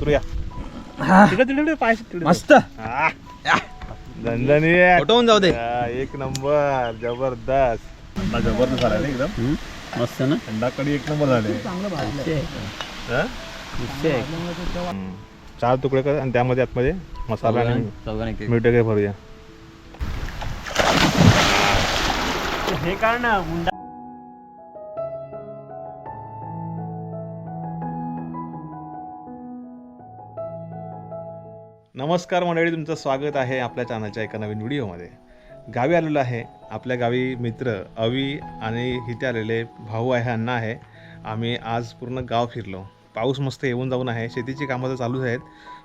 उतरूया. तिकडे तिकडे पाय तिकडे. मस्त. जाऊ दे. हा, एक नंबर जबरदस्त. जबरदस्त झाला एकदम? मस्त ना? थंडा कडी एक नंबर झाले. हा? चार तुकडे कर आणि त्यामध्ये आतमध्ये मसाला आणि मीठ वगैरे भरूया. हे काढ नमस्कार मंडळी तुमचं स्वागत आहे आपल्या चॅनलच्या एका नवीन व्हिडिओमध्ये. गावी आलेलो आहे आपल्या गावी मित्र अवी आणि इथे आलेले भाऊ आहे अण्णा आहे. आम्ही आज पूर्ण गाव फिरलो. पाऊस मस्त येऊन जाऊन आहे. शेतीची कामं तर चालूच आहेत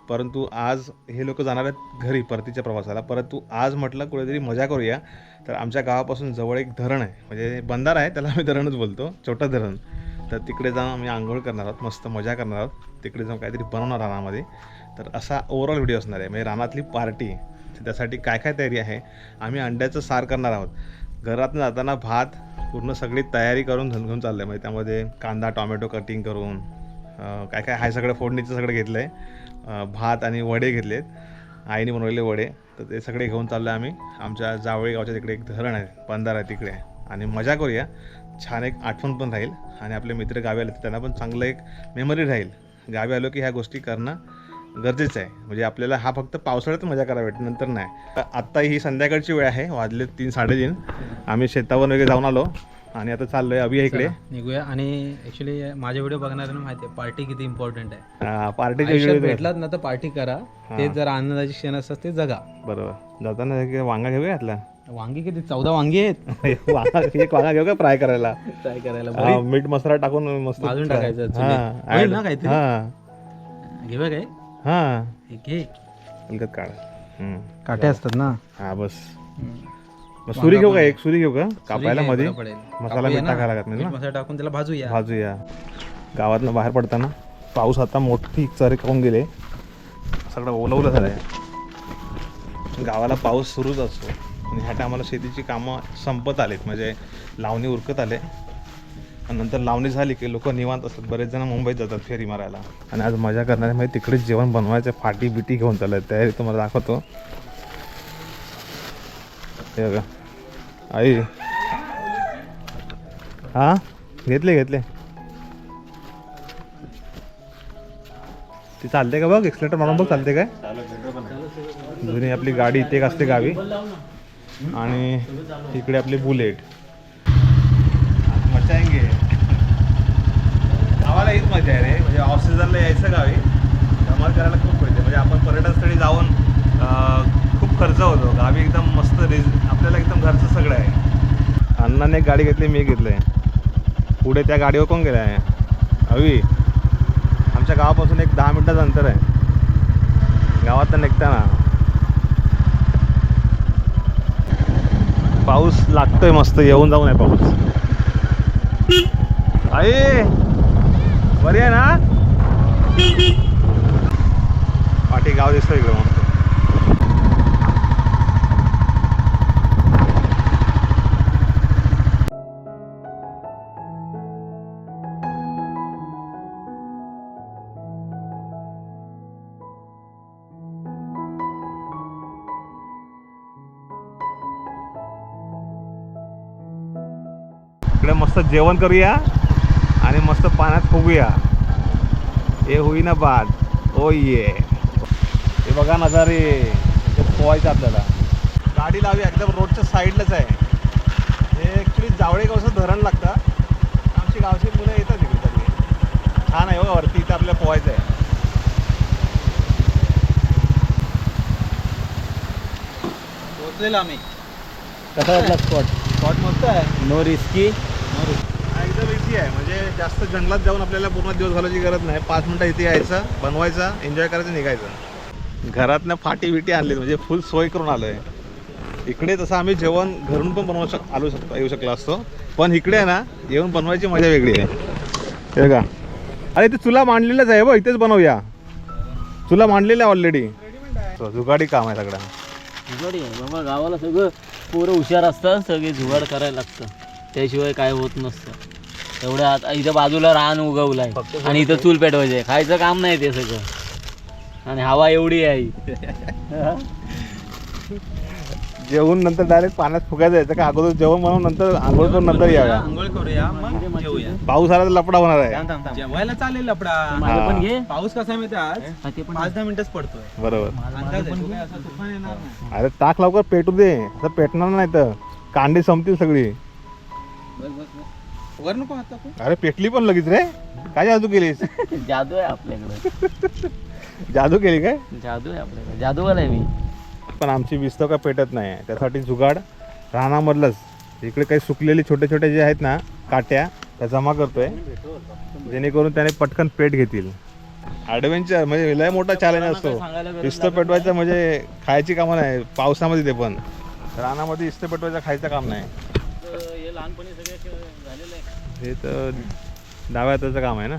परंतु आज हे लोक जाणार आहेत घरी परतीच्या प्रवासाला. परंतु आज म्हटलं कुठेतरी मजा करूया. तर आमच्या गावापासून जवळ एक धरण आहे. म्हणजे बंधारा आहे त्याला आम्ही धरणच बोलतो छोटं धरण. तर तिकडे जाऊन आम्ही आंघोळ करणार आहोत मस्त मजा करणार आहोत. तिकडे जाऊन काहीतरी बनवणार रानामध्ये तर असा ओव्हरऑल व्हिडिओ असणार आहे. म्हणजे रानातली पार्टी त्यासाठी काय काय तयारी आहे आम्ही अंड्याचं सार करणार आहोत. घरातून जाताना भात पूर्ण सगळी तयारी करून घेऊन घेऊन चाललं आहे म्हणजे त्यामध्ये कांदा टॉमॅटो कटिंग करून काय काय आहे सगळं फोडणीचं सगळं घेतलं आहे भात आणि वडे घेतलेत. आईने बनवलेले वडे. तर ते सगळे घेऊन चाललो आहे आम्ही. आमच्या जावळी गावच्या तिकडे एक धरण आहे बंधारा आहे तिकडे. आणि मजा करूया. छान एक आठवण पण राहील. आणि आपले मित्र गावी आले तर त्यांना पण चांगलं एक मेमरी राहील. गावी आलो की ह्या गोष्टी करणं गरजेचं आहे. म्हणजे आपल्याला हा फक्त पावसाळ्यात मजा करायला भेटते नंतर नाही. आत्ता ही संध्याकाळची वेळ आहे वाजले तीन साडेतीन. आम्ही शेतावर वगैरे जाऊन आलो आणि आता चाललोय अभि आहे इकडे. निघूया. आणि ऍक्च्युली माझे व्हिडिओ बघणाऱ्यांना माहिती आहे पार्टी किती इम्पॉर्टंट आहे. व्हिडिओ भेटलात ना तर पार्टी करा. ते जर आनंदाचे क्षण असतात ते जगा. बरोबर. जाताना वांगा घेऊया घातला वांगी किती? चौदा वांगी आहेत. एक वांगा घेऊ का फ्राय करायला? ट्राय करायला. मीठ मसाला टाकून मस्त भाजून. टाकायचं ना काहीतरी? घेऊया काय? हा. हे घे हलकत काढ. हम्म. काटे असतात ना? हा बस. मग सुरी घेऊ का एक? सुरी घेऊ का? कापायला घे, मध्ये बरं पडेल. मसाला कापूया मीठ ना. टाकायला लागत नाही मीठ ना? मसाला टाकून त्याला भाजूया. भाजूया. गावातनं बाहेर पडताना पाऊस आता मोठी चरे खाऊन गेले. सगळं ओलवलं झालंय. गावाला पाऊस सुरूच असतो. आणि ह्या टायमाला शेतीची कामं संपत आलीत. म्हणजे लावणी उरकत आले. आणि नंतर लावणी झाली की लोक निवांत असतात. बरेच जण मुंबईत जातात फेरी मारायला. आणि आज मजा करणारे म्हणजे तिकडेच जेवण बनवायचं फाटी बिटी घेऊन चालत तयारी तुम्हाला दाखवतो. हे बघा. आई. हा? घेतले घेतले. ती चालते का बघ? एक्सलेटर मारून बघ चालते काय? जुनी आपली गाडी इथे एक असते गावी. आणि इकडे आपली बुलेट. मजा गावाला हीच मजा आहे रे. म्हणजे ऑफ सीझनला यायचं गावी. धमाल करायला खूप मजा म्हणजे आपण पर्यटनस्थळी जाऊन खूप खर्च होतो. गावी एकदम मस्त रिज आपल्याला एकदम घरचं सगळं आहे. अण्णाने एक गाडी घेतली मी घेतलंय पुढे त्या गाडीवर कोण गेला आहे? हवी आमच्या गावापासून एक दहा मिनटाचं अंतर आहे. गावात निघताना. पाऊस लागतोय मस्त. येऊन जाऊन आहे पाऊस. आई बरी आहे ना? पाठी गाव दिसतोय इकडं मस्त मस्त जेवण करूया आणि मस्त पाण्यात फुगूया. हे होईना बाद. ओ ये हे बघा नजारे. इथे पोहायचं आपल्याला. गाडी लावी एकदम रोडच्या साईडलाच आहे. हे ॲक्च्युली जावळे गावचं धरण लागतं. आमची गावची मुलं येतात इकडे सगळी छान आहे हो वरती इथं आपल्याला पोहायचं आहे. पोहोचलेलो आम्ही. कसा वाटला स्पॉट स्पॉट मस्त आहे. नो रिस्की एकदम इझी आहे. म्हणजे जास्त जंगलात जाऊन आपल्याला पूर्ण दिवस घालायची गरज नाही. पाच मिनटं इथे यायचं बनवायचं एन्जॉय करायचं निघायचं. घरातनं फाटी विटी आणली म्हणजे फुल सोय करून आलो आहे इकडे तसं आम्ही जेवण घरून पण बनवू शक आलो शकतो येऊ शकलो असतो. पण इकडे आहे ना येऊन बनवायची मजा वेगळी आहे. हे का अरे ते चुला मांडलेलंच आहे बघ. इथेच बनवूया. चुला मांडलेलं आहे ऑलरेडी जुगाडी काम आहे सगळं. जुगाडी आहे. बाबा गावाला सगळं पोरं हुशार असतात सगळे जुगाड करायला लागतं. त्याशिवाय काय होत नसतं. एवढ्या आता इथं बाजूला रान उगवलाय. आणि इथं चूल पेटवायचे खायचं काम नाही ते सगळं. आणि हवा एवढी आहे. जेवून नंतर डायरेक्ट पाण्यात फुगायचं यायचं का अगोदर जेवण म्हणून नंतर आंघोळ करून नंतर याव्या आंघोळ करूया मग जेवूया. पाऊस आला तर लपडा होणार आहे. जेवायला चालेल लपडा माझं पण घे. पाऊस कसा आहे माहिती आहे आज? हा, ते पण पाच दहा मिनिटच पडतोय. बरोबर. अंदाज आहे, काय असं तुफान येणार नाही. अरे टाक लवकर पेटू दे. असं पेटणार नाही तर. कांडी संपतील सगळी. वर नको हात टाकू अरे पेटली पण लगेच रे. काय जादू केलीस? जादू आहे आपल्याकडे. जादू केली काय? जादू आहे आपल्याकडे. जादूवाला आहे मी. पण आमची विस्तव का पेटत नाही. त्यासाठी जुगाड रानामधलंच इकडे काही सुकलेले छोटे छोटे जे आहेत ना काट्या त्या जमा करतोय. जेणेकरून त्याने पटकन पेट घेतील. ॲडव्हेंचर म्हणजे लय मोठा चॅलेंज असतो. इस्त पेटवायचं म्हणजे खायची कामं नाही. पावसामध्ये ते पण. रानामध्ये इस्त पेटवायचं खायचं काम नाही. तर हे लहानपणी सगळे असे झालेलं आहे हे तर डाव्या हाताचं काम आहे ना?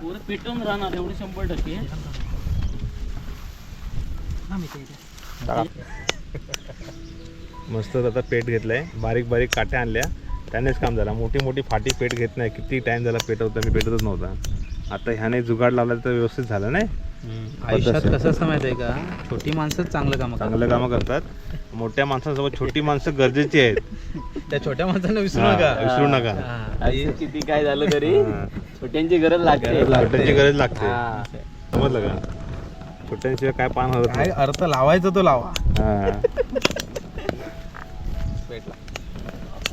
पुरं पेटून राहणार एवढे शंभर टक्के. टाका. मस्त आता पेट घेतलाय. बारीक बारीक काट्या आणल्या. त्यानेच काम झालं. मोठी मोठी फाटी पेट घेत नाही. किती टाइम झाला पेटवता? मी पेटतच नव्हता. आता ह्याने जुगाड लावला तर व्यवस्थित झालं नाही? आयुष्यात कसं असतं माहिती आहे का? छोटी माणसंच चांगलं काम चांगलं कामं करतात. मोठ्या माणसांसोबत छोटी माणसं गरजेची आहेत. त्या छोट्या माणसांना विसरू हा, नका. विसरू नका. असं किती काय झालं तरी हा. छोट्यांची गरज लागते. छोट्यांची गरज लागते. हा. समजलं का? छोट्यांशिवाय काय पान हवत काय अर्थ लावायचा तो लावा.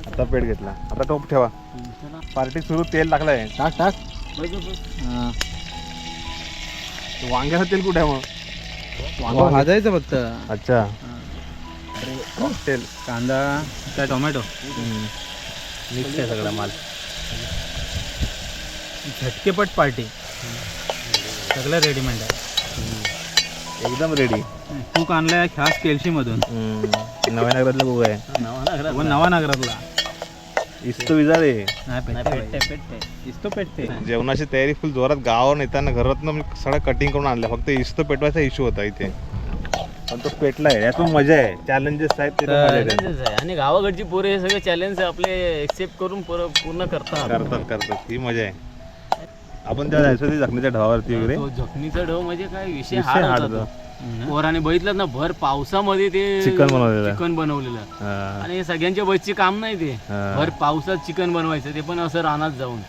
आता पेट घेतला. आता टोप ठेवा. पार्टी सुरू तेल टाकलंय. टाक टाक. वांग्याचं तेल कुठे आहे मग? वांग भाजायचं फक्त. अच्छा. तेल कांदा काय टोमॅटो? मिक्स आहे सगळा माल. झटकेपट पार्टी. सगळं रेडीमेड आहे. एकदम रेडी तूक आणलाय खास केलशी मधून नव्या नगरातलं बघू आहे. नवा पण नवा नगरातला. इस्तो विजा रे नाही नाही, पेटते जेवणाची तयारी फुल जोरात गावावर येताना घरातनं मी सगळं कटिंग करून आणलं फक्त इस्तो पेटवायचा इश्यू होता इथे. पण तो पेटलाय यातून मजा आहे चॅलेंजेस आहेत ते तर मजा आहे. आहे. आणि गावाकडची पोरे हे सगळे चॅलेंज आपले एक्सेप्ट करून पोरं पूर्ण करतात करतात करतात ही मजा आहे आपण त्या जायचो ते जखमीच्या ढवावरती वगैरे तो जखमीचा ढव म्हणजे काय विषय विषय होता. तो. पोराने बघितलं ना भर पावसामध्ये ते चिकन बनवलेलं. चिकन बनवलेलं हा, आणि हे सगळ्यांच्या बसचे काम नाही ते हा. भर पावसात चिकन बनवायचं ते पण असं रानात जाऊन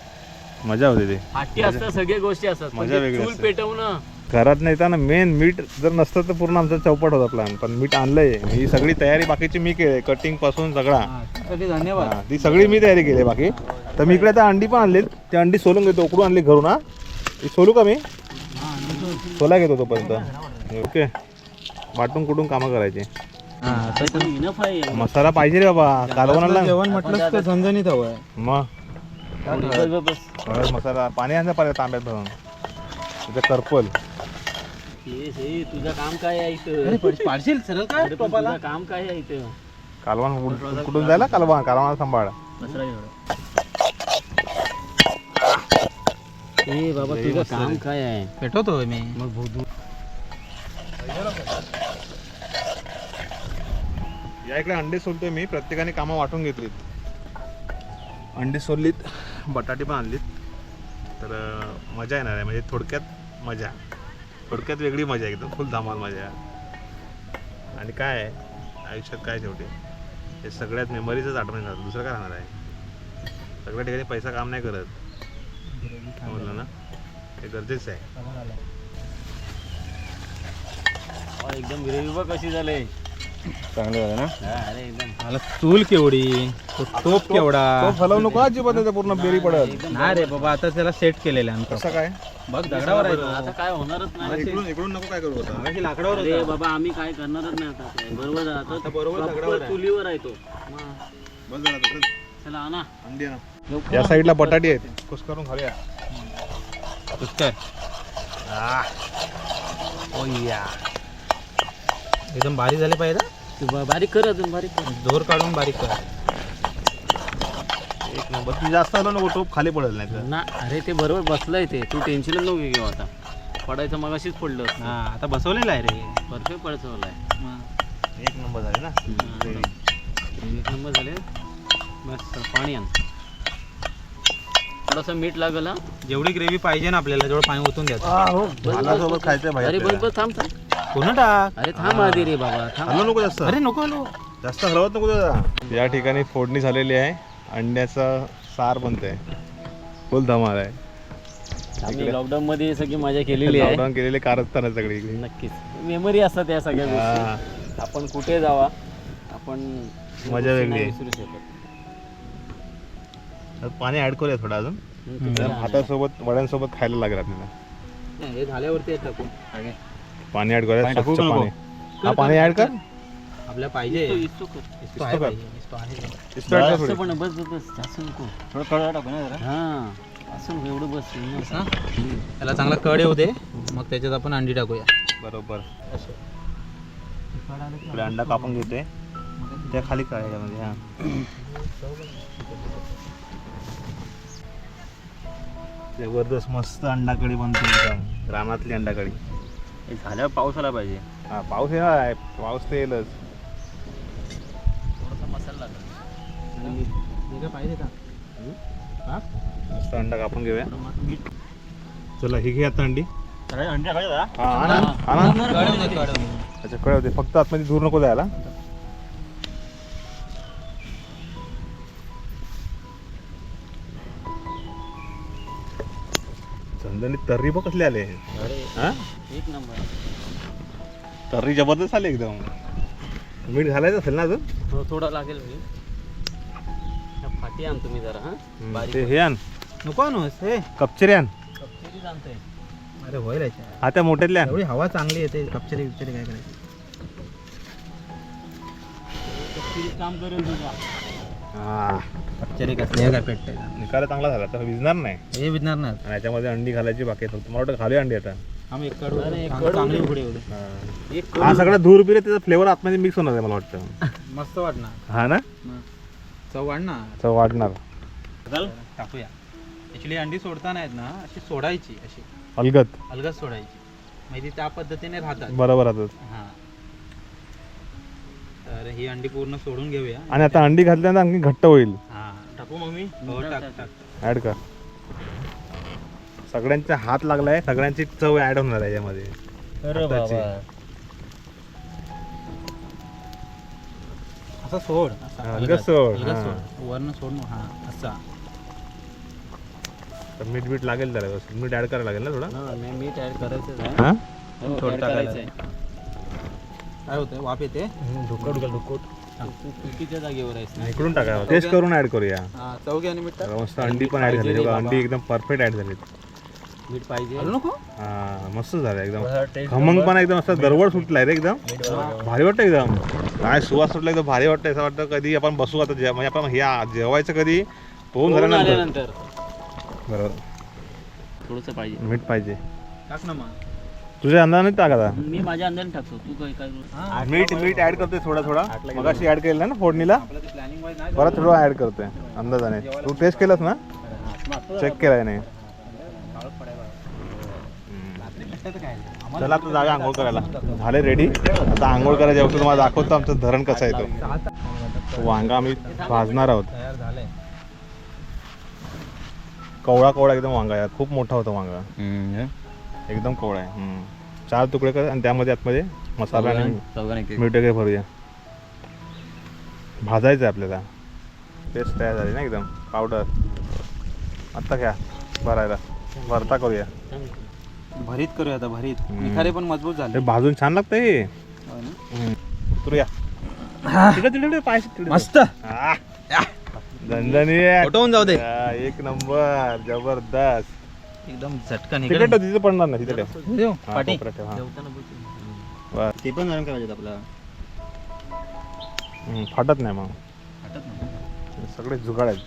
मजा होती ते फाटी असतात सगळ्या गोष्टी असतात मजा वेगळी चूल असते. पेटवणं घरात नाही येताना मेन मीठ जर नसतं तर पूर्ण आमचा चौपट होता प्लॅन पण मीठ आणलंय. ही सगळी तयारी बाकीची मी केली. कटिंगपासून सगळा. धन्यवाद. हा, ती सगळी मी तयारी केली बाकी. तर मी इकडे आता अंडी पण आणली ती अंडी सोलून घेतो. उकडून आणली घरून हा. ती सोलू का मी? सोला घेतो तोपर्यंत. ओके. वाटून कुठून कामं करायची? इनफ आहे. मसाला पाहिजे रे बाबा. कालवणाला जेवण म्हटलं तर झणझणीत हवं मग. बस. हळद मसाला. पाणी आणलं पाहिजे तांब्यात भरून. तिथे करपल. हे, हे, तुझं काम काय आहे इथं? सरळ काय अरे पण तुझं काम काय आहे इथं? कालवण कुठून- कुठून जायला कालवण? कालवणाला सांभाळ. बसरा एवढं. ए बाबा तुझं काम काय आहे? पेटवतो मी. मग भूत या इकडे अंडे सोलतोय मी प्रत्येकाने कामं वाटून घेतलीत. अंडी सोललीत बटाटे पण आणलीत. तर अं, मजा येणार आहे म्हणजे थोडक्यात मजा. थोडक्यात वेगळी मजा एकदम फुल धमाल मजा आणि काय आहे? आयुष्यात काय शेवटी? हे सगळ्यात मेमरीचंच आठवण येणार दुसरं काय राहणार आहे? सगळ्या ठिकाणी पैसा काम नाही करत. म्हणलं ना? हे गरजेचं आहे. एकदम ग्रेव्ही बघ कशी झाली. चांगलं झालं ना? मला चूल केवढी? तो टोप केवढा? तो फलवू नको अजिबात नाही पूर्ण बेरी पडत नाही रे बाबा आता त्याला सेट केलेलं आहे आमचं. कसं काय? बघ दगडावर आहे तो. आता काय होणारच नाही. इकडून इकडून नको काय करू आता. मगाशी लाकडावर अरे. बाबा आम्ही काय करणारच नाही आता. बरोबर आहे, आता. आता बरोबर proper दगडावर आहे. चुलीवर आहे तो. मग, बस झालं आता, चल. चला आणा. अंडी आणा. लवकर या साईडला बटाटे आहेत. कुस करून खाऊया. पुष्कर एकदम बारीक झाले पाहिजे बारीक कर अजून बारीक कर. जोर काढून बारीक कर. एक नंबर. ती जास्त आलं नको टोप खाली पडेल नाही तर. ना अरे ते बरोबर बसलंय ते. तू टेन्शनच नको घेऊ आता. पडायचं मगाशीच पडलं असतं. हा आता बसवलेलं आहे रे. परफेक्ट पडायचं आहे मग एक नंबर झाले ना. एक नंबर झाले. बस चल, पाणी आण. थोडंसं मीठ लागल. जेवढी ग्रेव्ही पाहिजे ना आपल्याला तेवढं पाणी ओतून द्यायचं हो भालासोबत खायचं अरे थांब थांब. पूर्ण टाक अरे थांब आधी रे बाबा थांब. हलवू नको जास्त. अरे नको नको जास्त हलवत नको दादा या ठिकाणी फोडणी झालेली आहे. अंड्याचा सार बनतंय. फुल धमाल आहे. आम्ही लॉकडाऊन मध्ये सगळी मजा केलेली आहे. लॉकडाऊन केलेले कारस्थान आहे सगळी. नक्कीच. मेमरी असतात या सगळ्या हा. गोष्टी आपण कुठे जावा आपण मजा वेगळी. विसरू शकत. पाणी ऍड करूया थोडं अजून. भातासोबत वड्यांसोबत खायला लागेल आपल्याला. हे झाल्यावरती टाकू पाणी ऍड करूया पाणी टाकू स्वच्छ का नको? पाणी. हा पाणी ऍड कर. आपल्याला पाहिजे. इस्तो- इस्तो कर. इस्तो आहे. पाहिजे, इस्तो आहे. इस्तो add कर असं थोडी. पण बस बस बस. जास्त नको. थोडं कळवा टाकू ना जरा. हा. असं नको, एवढं बस. ना? त्याला चांगला कड येऊ दे. मग त्याच्यात आपण अंडी टाकूया. बरोबर. इकडे अंडा कापून घेते. त्या खाली काय याच्यामध्ये हा. जबरदस्त मस्त अंडा कढी बनते एकदम. रानातली अंडा कढी. झाल्यावर पाऊस आला पाहिजे. हा पाऊस येणार आहे पाऊस तर येईलच थोडासा मसाला लागेल. हे काय पाहिजे का? हा? मस्त अंडा कापून घेऊया. चला ही घे आता अंडी. अंडे हा आणा आणा. कळव दे, कळव दे. अच्छा कळवते फक्त आतमध्ये दूर नको जायला. चंदनी तर्री बघ कसले आले हा? एक नंबर. तर्री जबरदस्त आले एकदम. मीठ घालायचं असेल ना अजून? हो थोडा लागेल मी फाटी आण तुम्ही जरा हा? बारीक ते हे आण. नको आणूस हे. कपचिरी आण. कपचेरी आणतोय. अरे होईल याच्या. हा त्या मोठ्यातल्या आण. एवढी हवा चांगली येते कपचरी बिपचरी काय करायचं? कपचेरी काम करेल तुझा हा. कपचरी कसली काय पेटते निकाला चांगला झाला तर विजणार नाही. हे विजणार ना आणि याच्यामध्ये अंडी घालायची बाकी आहे फक्त मला वाटतं घालूया अंडी आता आम्ही एक कडू अरे, एक चांगली- कडू चांगली दे. उघडी एवढी. हा. एक हा सगळा धूर बिरे त्याचा फ्लेवर आतमध्ये मिक्स होणार आहे मला वाटतं. मस्त वाटणार. हा ना? चव वाढणार. तर वाटणार टाकूया. ॲक्च्युली अंडी सोडताना आहेत ना अशी सोडायची अशी. अलगत अलगद सोडायची. म्हणजे त्या पद्धतीने राहतात. बरोबर आता हा. तर ही अंडी पूर्ण सोडून घेऊया. आणि आता अंडी घातल्यानंतर आणखी घट्ट होईल. हा. टाकू मग मी हो टाक टाक. ऍड कर. सगळ्यांचा हात लागलाय सगळ्यांची चव ऍड होणार आहे यामध्ये. अरे आताची. बाबा. असं सोड. असा हा, अलगद. सोड, अलगद हा. सोड. वरनं सोड ना हा असा. तर मीठ मीठ लागेल त्याला व्यवस्थित. मीठ ऍड करायला लागेल ना थोडं? हा नाही मीठ ऍड करायचं आहे. हा? हो, थोडं आहे. काय होतं वाफ येते? ढुकट ढुकट तू चुकीच्या जागेवर आहेस ना. इकडून टाकायला टेस्ट करून ऍड करूया. हा चौघी आणि मीठ. टाक. मस्त अंडी पण ऍड झाली. बघा अंडी एकदम परफेक्ट ऍड झाली मीठ पाहिजे. घालू नको? हा मस्त झालं एकदम. खमंग पण एकदम असं दरवड सुटलाय रे एकदम. भारी वाटतं एकदम. काय सुवास सुटला एकदम भारी वाटतं असं वाटतं. कधी आपण बसू आता जे- म्हणजे आपण हे जेवायचं कधी पोहून झाल्यानंतर. आल्यानंतर. बरोबर. थोडंसं पाहिजे. मीठ पाहिजे. टाक ना मग. तुझ्या अंदाजाने टाक आता. मी माझ्या अंदाने टाकतो. तू काय काय मीठ मीठ ऍड करतोय थोडा थोडा. मग अशी ऍड केलं ना फोडणीला. आपलं ते प्लॅनिंग वाईज नाही परत थोडं ऍड करतोय अंदाजाने. तू टेस्ट केलंस ना? चेक केलाय नाही. चला आता जागा आंघोळ करायला. झाले रेडी आता आंघोळ करायला जेवतो तुम्हाला दाखवतो. आमचं धरण कसं आहे तो. वांगा आम्ही भाजणार आहोत. कवळा कवळा एकदम वांगा आहे. खूप मोठा होता वांगा. एकदम कवळा आहे. हम्म. चार तुकडे कर आणि त्यामध्ये आतमध्ये मसाला आणि मीठ वगैरे भरूया. भाजायचं आहे आपल्याला. पेस्ट तयार झाली ना एकदम. पावडर आत्ता घ्या. भरायला. भरता करूया. भरीत करूया आता भरीत. हम्म. निखारे पण मजबूत हे झाले भाजून छान लागतं हे हो ना? हम्म. उतरूया. तिकडे तिकडे तिकडे पाय तिकडे. मस्त. आ. झणझणीत. फोटोहून जाऊ दे. हा, एक नंबर. जबरदस्त. एकदम झटका तिकडे निघाल ठेव, तिथे पडणार नाही तिथे ठेव. हा, पाटी. कोपऱ्यात ठेव, हा. जेवताना बघ. बस. ते पण गरम करायचे आपल्याला हम्म, फाटत नाही मग. सगळे जुगाड आहेत.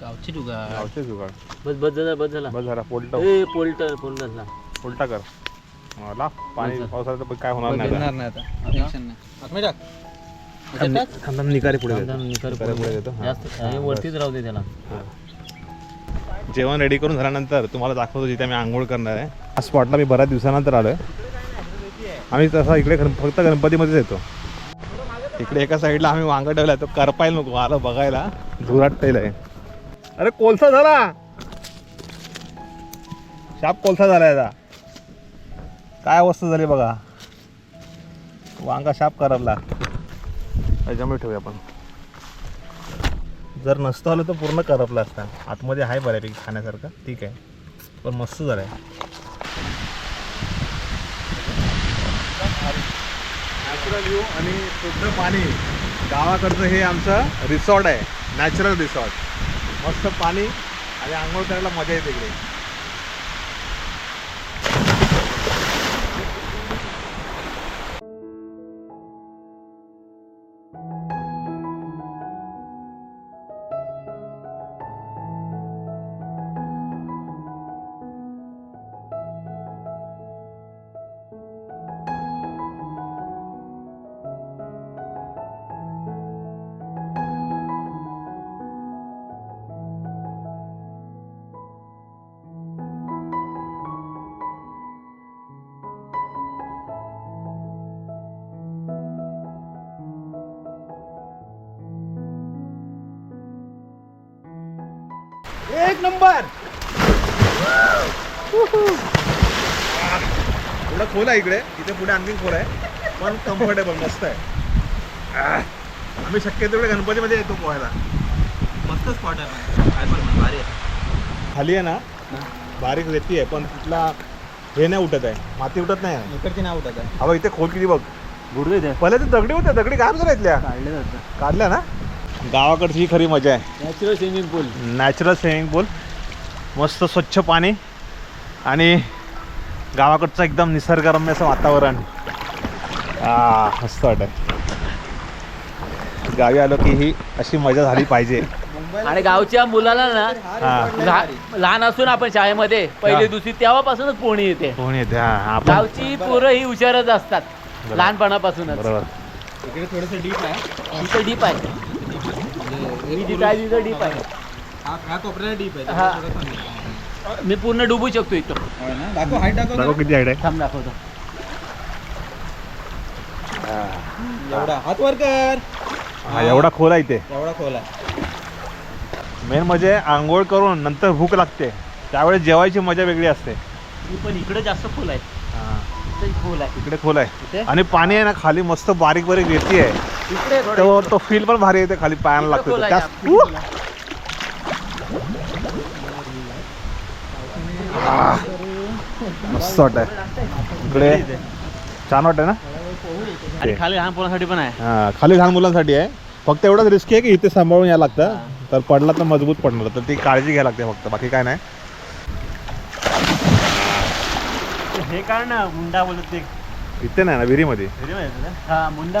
गावची जुगाड. बस बस झाला बस झाला. बस झाला पोलटा. ए पोल्टर पोल्टर झाला. उलटा कर. मला पाणी. पावसाचं पण काय होणार नाही आता. थांब, थांब, निकारी पुढे देतो. निखारे पुढे देतो. हा. जास्त हे वरतीच राहू दे त्याला. जेवण रेडी करून झाल्यानंतर तुम्हाला दाखवतो जिथे आम्ही आंघोळ करणार आहे. हा स्पॉटला मी बऱ्याच दिवसानंतर आलो आम्ही तसा इकडे गण- फक्त गणपतीमध्येच येतो. इकडे एका साईडला आम्ही वांग ठेवला तो करपायला नको आलं बघायला. धुराट आहे अरे कोलसा झाला! शाप कोलसा झाला याचा काय अवस्था झाली बघा. वांगा शाप करपला. त्याच्यामुळे ठेवूया आपण. जर नसतं आलं तर पूर्ण करपलं असता. आतमध्ये आहे बऱ्यापैकी खाण्यासारखं. ठीक आहे. पण मस्त झालं आहे. नॅचरल व्ह्यू आणि शुद्ध पाणी. गावाकडचं हे आमचं रिसॉर्ट आहे. नॅचरल रिसॉर्ट मस्त पाणी आणि आंघोळ करायला मजा येते इकडे. एक नंबर. थोडं खोल आहे इकडे. इथे पुढे आणखी खोल आहे. पण कम्फर्टेबल मस्त आहे. आम्ही शक्यतो इकडे गणपतीमध्ये येतो पोहायला. मस्त स्पॉट आहे. काय पण म्हण, भारी आहे. खाली आहे ना? बारीक रेती आहे पण तिथला हे नाही उठत आहे. माती उठत नाही. इकडची नाव उठत आहे. हा बघ इथे खोल किती बघ. द्या पहिले ते दगडी होत्या दगडी काय झाल्या इथल्या. काढल्या ना? गावाकडची ही खरी मजा आहे. Natural swimming pool natural swimming pool मस्त स्वच्छ पाणी आणि गावाकडचं एकदम निसर्गरम्य असं वातावरण. आ मस्त वाटत गावी आलो की ही अशी मजा झाली पाहिजे. आणि गावच्या मुलाला ना हा. लहा- लहान असून आपण शाळेमध्ये पहिली हा. दुसरी तेव्हापासूनच पोहणी येते. कोण येते हा आपण गावची पोरं ही हुशारच असतात. लहानपणापासूनच. बरोबर. इकडे थोडंसं डीप आहे. डीप आहे. मी जिथं आहे तिथं डीप आहे. हा ह्या कोपऱ्याला डीप आहे हा. तिकडे थोडं कमी आहे. मी पूर्ण डुबू शकतो इथं. होय ना? दाखव हाईट दाखव दाखव किती हाईट आहे. थांब दाखवतो. एवढा. हात वर कर. हा, एवढा खोल आहे इथे. एवढा खोल आहे. मेन म्हणजे आंघोळ करून नंतर भूक लागते. त्यावेळेस जेवायची मजा वेगळी असते. मी पण इकडे जास्त खोल आहे. हा, खोल आहे. इकडे खोल आहे. इथे? आणि पाणी आहे ना खाली मस्त बारीक बारीक रेती आहे. तो तो फील पण भारी येते खाली पायाला लागतो मस्त वाटत इकडे छान वाटत ना? आणि खाली लहान पोरांसाठी पण आहे. हा खाली लहान मुलांसाठी आहे. फक्त एवढंच रिस्की आहे की इथे सांभाळून यायला लागतं. तर पडला तर मजबूत पडणार तर ती काळजी घ्यायला लागते फक्त. बाकी काय नाही. हे काढ ना मुंडा बोलत ते. इथे नाही ना विहिरीमध्ये? हा मुंडा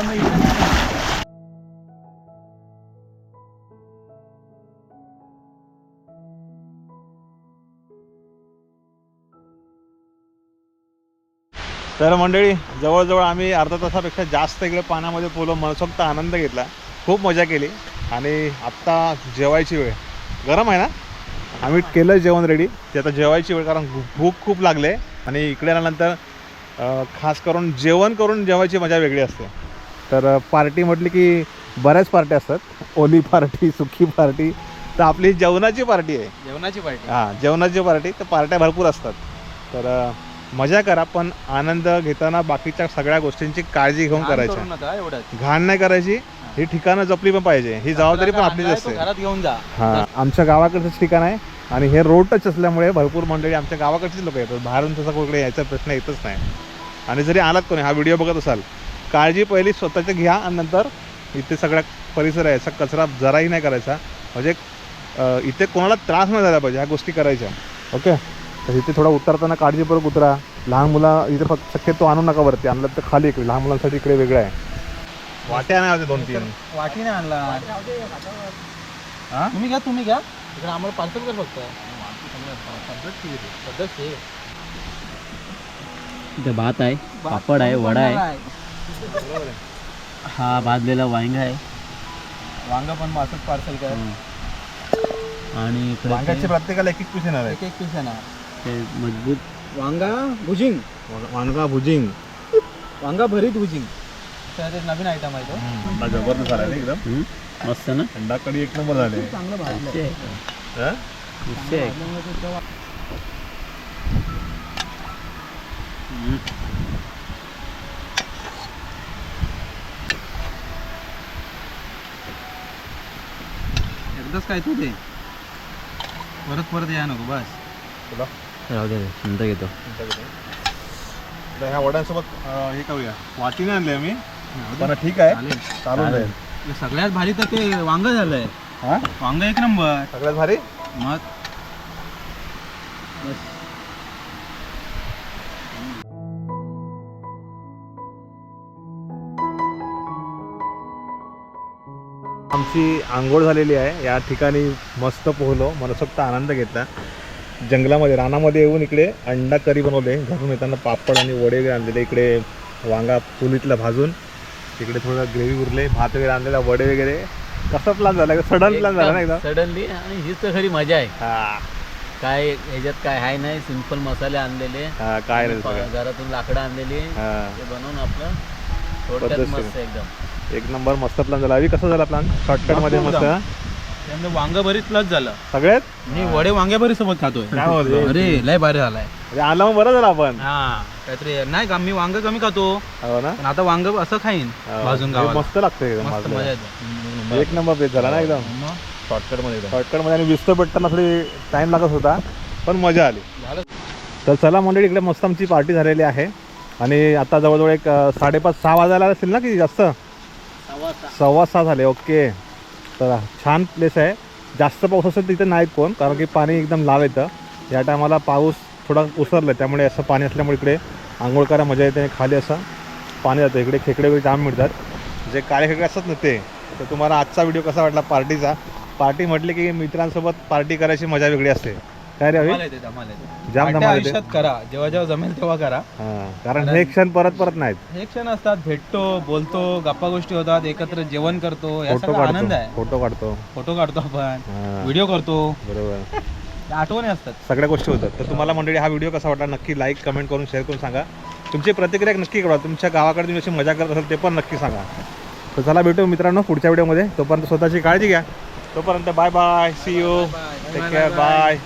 तर मंडळी जवळजवळ आम्ही अर्धा तासापेक्षा जास्त इकडे पाण्यामध्ये पोलो मनसोक्त आनंद घेतला. खूप मजा केली. आणि आत्ता जेवायची वेळ. गरम आहे ना? आम्ही केलं जेवण रेडी ते आता जेवायची वेळ कारण भूक खूप लागले. आणि इकडे आल्यानंतर खास करून जेवण करून जेवायची मजा वेगळी असते. तर पार्टी म्हटली की बऱ्याच पार्ट्या असतात. ओली पार्टी सुकी पार्टी. तर आपली जेवणाची पार्टी आहे. जेवणाची पार्टी. हां जेवणाची पार्टी. तर पार्ट्या भरपूर असतात. तर मजा करा पण आनंद घेताना बाकीच्या सगळ्या गोष्टींची काळजी घेऊन एवढंच. घाण नाही करायची. ही. ठिकाणं जपली पण पाहिजे. ही जबाबदारी पण आपलीच असते. घरात घेऊन जा. हां आमच्या गावाकडचंच ठिकाण आहे. आणि हे रोड टच असल्यामुळे भरपूर मंडळी आमच्या गावाकडचीच लोक येतात. बाहेरून तसा कुठे यायचा प्रश्न येतच नाही. आणि जरी आलात कोणी हा व्हिडिओ बघत असाल काळजी पहिली स्वतःची घ्या आणि नंतर इथे सगळ्या परिसर आहे याचा कचरा जराही नाही करायचा. म्हणजे इथे कोणाला त्रास नाही झाला पाहिजे ह्या गोष्टी करायच्या. ओके? तर इथे थोडा उतरताना काळजीपूर्वक उतरा. लहान मुलं इथे फक्त शक्यतो आणू नका वरती आणलं तर खाली इकडे लहान मुलांसाठी इकडे वेगळं आहे. वाट्या नाही दोन तीन वाटीने आणला. हा? तुम्ही घ्या तुम्ही घ्या. इकडे आम्हाला पार्सल कर फक्त आहे. इथे भात आहे पापड आहे वडा आहे. बरोबर आहे. हा भाजलेला वांगा आहे. वांगा पण असंच पार्सल कर आणि इकडे वांग्याचे ते- प्रत्येकाला एक एक पीस येणार आहे. एक एक पीस आहे ना ते मजबूत वांगा भुजिंग. वांगा भुजिंग. वांगा भरीत भुजिंग. तर ते नवीन आयटम आहे तो. जबरदस्त झाला ना एकदम. हम्म, मस्त ना? अंडा कढी एक नंबर झाले. एकदाच काय तू ते परत परत या नको बस. राहू दे नंतर घेतो. ह्या वड्यांसोबत हे करूया. वाटीने आणले आम्ही. पण ठीक आहे. चालेल. जाईल. सगळ्यात भारी तर ते वांग झालंय. हा? वांग एक नंबर. सगळ्यात भारी? मग? आमची आंघोळ झालेली आहे. या ठिकाणी मस्त पोहलो. मनसोक्त आनंद घेतला. जंगलामध्ये रानामध्ये येऊन इकडे अंडा करी बनवले. घरून येताना पापड आणि वडे आणलेले. इकडे वांगा चुलीतला भाजून. इकडे थोडं ग्रेव्ही उरले भात वगैरे आणलेला वडे वगैरे. कसा प्लॅन झाला? सडन प्लॅन झाला ना एकदम सडनली आणि हीच तर खरी मजा आहे. हा. काय ह्याच्यात काय आहे नाही सिंपल मसाले आणलेले. हा काय नाही सगळं. घरातून लाकडं आणलेली. हा. ते बनवून आपलं थोडक्यात पद्धतशीर. मस्त एकदम. एक नंबर मस्त प्लॅन झाला. अभि कसा झाला प्लॅन शॉर्टकटमध्ये मस्त. त्यामुळे वांग भरीत प्लस झालं. सगळ्यात मी वडे वांग्या भरी सोबत खातोय? अरे लय भारी झालाय. आला मग बरं झालं आपण. हा काहीतरी नाही का मी वांग कमी खातो. हो ना? पण आता वांग असं खाईन हो. भाजून हे गावाला. मस्त लागतं एकदम मस्त येते. एक नंबर बेस झाला ना एकदम? मग? शॉर्टकटमध्ये शॉर्टकटमध्ये आणि विस्त भेटताना थोडी टाइम लागत होता पण मजा आली. झालं. तर चला मंडळी इकडे मस्त आमची पार्टी झालेली आहे. आणि आता जवळजवळ एक अं, साडेपाच सहा वाजायला असेल ना की जास्त. सव्वा सहा झाले ओके. तर छान प्लेस आहे. जास्त पाऊस असेल तिथे नाहीत कोण कारण की पाणी एकदम लाल येतं. या टायमाला पाऊस थोडा उसरला त्यामुळे असं पाणी असल्यामुळे इकडे आंघोळ करायला मजा येते आणि खाली असं पाणी जातं. इकडे खेकडे वगैरे जाम मिळतात. जे काळे खेकडे असतात ना ते तर तुम्हाला आजचा व्हिडिओ कसा वाटला? पार्टीचा पार्टी म्हटली की मित्रांसोबत पार्टी करायची मजा वेगळी असते. काय रे धमाल अभि? येते धमाल येते. जाम येते. आयुष्यात करा जेव्हा जेव्हा जमेल तेव्हा करा. हां कारण हे क्षण परत परत नाहीत. हे क्षण असतात भेटतो बोलतो गप्पा गोष्टी होतात एकत्र जेवण करतो या फोटो सगळा आनंद काढतो आहे. फोटो काढतो. फोटो काढतो आपण हां. व्हिडिओ करतो. बरोबर. त्या आठवणी असतात. सगळ्या गोष्टी होतात. तर तुम्हाला मंडळी हा व्हिडिओ कसा वाटला नक्की लाईक कमेंट करून शेअर करून सांगा. तुमची प्रतिक्रिया नक्की कळवा. तुमच्या गावाकडे तुम्ही अशी मजा करत असाल ते पण नक्की सांगा. तर चला भेटू मित्रांनो पुढच्या व्हिडिओमध्ये तोपर्यंत स्वतःची काळजी घ्या. तोपर्यंत bye bye see you take care bye